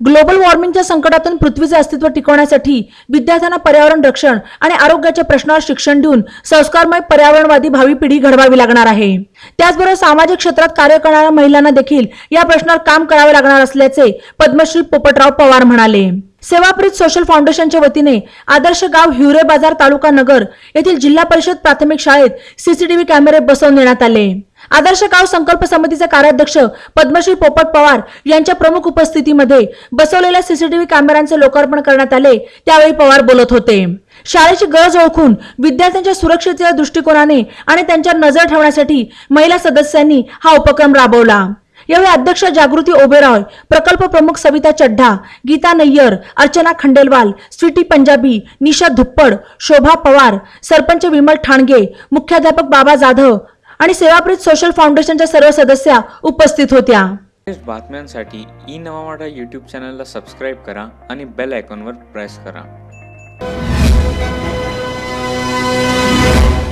Global वॉर्मिंगच्या संकटातून पृथ्वीचे अस्तित्व टिकवण्यासाठी विद्यार्थ्यांना पर्यावरण रक्षण आणि आरोग्याच्या प्रश्नावर शिक्षण देऊन संस्कारमय पर्यावरणवादी भावी पिढी घडवावी लागणार आहे. त्याचबरोबर सामाजिक क्षेत्रात कार्य करणाऱ्या महिलांना देखील या प्रश्नावर काम करावे लागणार असल्याचे पद्मश्री पोपटराव पवार म्हणाले. सेवाप्रीत सोशल फाउंडेशनच्या वतीने आदर्श गाव हिवरे बाजार तालुका नगर येथील जिल्हा परिषद प्राथमिक शाळेत सीसीटीव्ही कॅमेरे बसवून देण्यात आले. आदर्श गाव संकल्प समितीचे कार्याध्यक्ष पद्मश्री पोपट पवार यांच्या प्रमुख उपस्थितीमध्ये बसवलेल्या सीसीटीव्ही कॅमेऱ्यांचे लोकार्पण करण्यात आले त्यावेळी पवार बोलत होते. शाळेची गरज ओळखून विद्यार्थ्यांच्या सुरक्षेच्या दृष्टिकोनाने आणि त्यांच्यावर नजर ठेवण्यासाठी महिला सदस्यांनी हा उपक्रम राबवला. यावेळी अध्यक्ष जागृती ओबेरॉय प्रकल्प प्रमुख सविता चड्ढा गीता नय्यर अर्चना खंडेलवाल स्वीटी पंजाबी निशा धुप्पड शोभा पवार सरपंच विमल ठाणगे मुख्याध्यापक बाबा जाधव आणि सेवाप्रीत सोशल फाउंडेशनच्या सर्व सदस्या उपस्थित होत्या. बातम्यांसाठी ई नवा यूट्यूब चॅनलला सबस्क्राईब करा आणि बेल आयकॉनवर प्रेस करा.